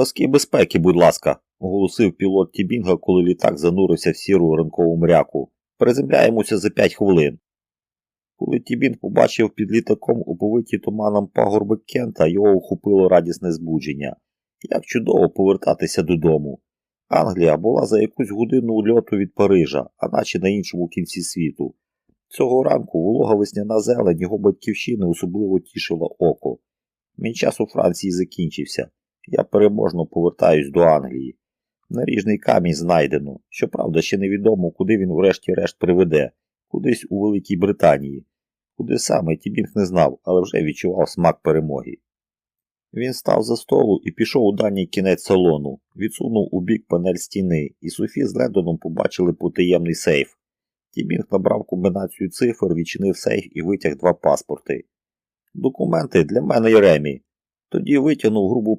Паски безпеки, будь ласка, оголосив пілот Тібінга, коли літак занурився в сіру ранкову мряку. Приземляємося за п'ять хвилин. Коли Тібінг побачив під літаком уповиті туманом пагорби Кента, його охопило радісне збудження. Як чудово повертатися додому. Англія була за якусь годину льоту від Парижа, а наче на іншому кінці світу. Цього ранку волога весняна зелень його батьківщини особливо тішила око. Мій час у Франції закінчився. Я переможно повертаюсь до Англії. Наріжний камінь знайдено. Щоправда, ще невідомо, куди він врешті-решт приведе, кудись у Великій Британії. Куди саме Тібінг не знав, але вже відчував смак перемоги. Він став за столу і пішов у дальній кінець салону, відсунув у бік панель стіни, і Софі з Лендоном побачили потаємний сейф. Тібінг набрав комбінацію цифр, відчинив сейф і витяг два паспорти. Документи для мене і Ремі. Тоді витягнув грубу